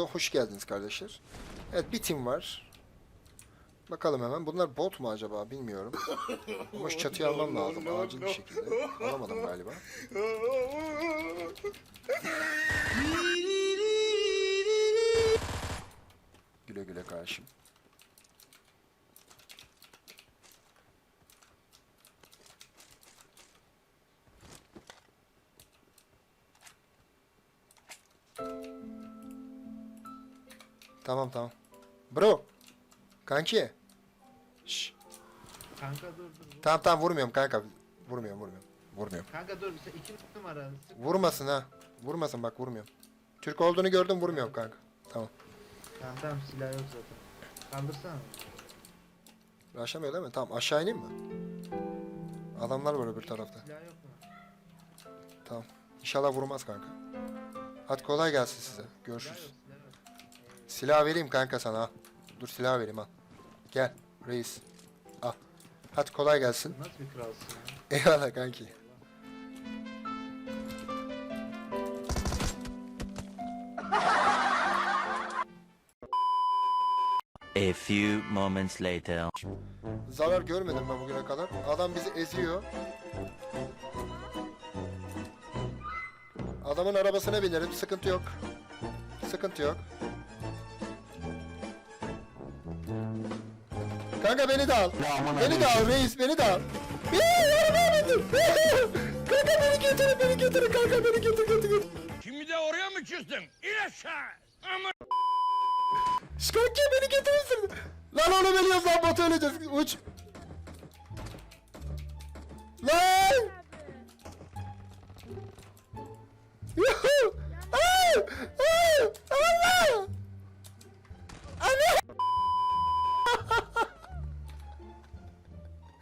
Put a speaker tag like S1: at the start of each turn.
S1: Oyunumuza hoş geldiniz kardeşler. Evet bir tim var. Bakalım hemen. Bunlar bot mu acaba bilmiyorum. Ama şu çatıyı almam lazım acil bir şekilde. Alamadım galiba. Güle güle kardeşim. Tamam tamam. Bro. Kanki. Şş.
S2: Kanka dur dur. dur.
S1: Tamam tamam vurmuyorum kanka. Vurmuyorum vurmuyorum. Vurmuyorum.
S2: Kanka dur sen iki numara. Sık.
S1: Vurmasın ha. Vurmasın bak vurmuyorum. Türk olduğunu gördüm vurmuyorum kanka. Tamam.
S2: Tamam tamam silah yok zaten. Kaldırsana.
S1: Aşamıyor değil mi? Tamam aşağı ineyim mi? Adamlar var öbür tarafta.
S2: Silah yok mu?
S1: Tamam. İnşallah vurmaz kanka. Hadi kolay gelsin size. Görüşürüz.
S2: Silah
S1: vereyim kanka sana. Dur silah vereyim al. Gel reis. Al. Hadi kolay gelsin.
S2: Nasıl bir kralsın ya?
S1: Eyvallah kanki.
S3: A few moments later.
S1: Zarar görmedim ben bugüne kadar. Adam bizi eziyor. Adamın arabasına binerim. Sıkıntı yok. Sıkıntı yok. Kanka beni de al. Beni de al reis beni de al. Kanka beni götürün beni götürün kanka beni götür götür götür.
S4: Şimdi de oraya mı küstün? İn aşağı. Ama
S1: Kanka beni götürürsün. Lan onu veriyoruz lan botu öleceğiz. Uç. Lan.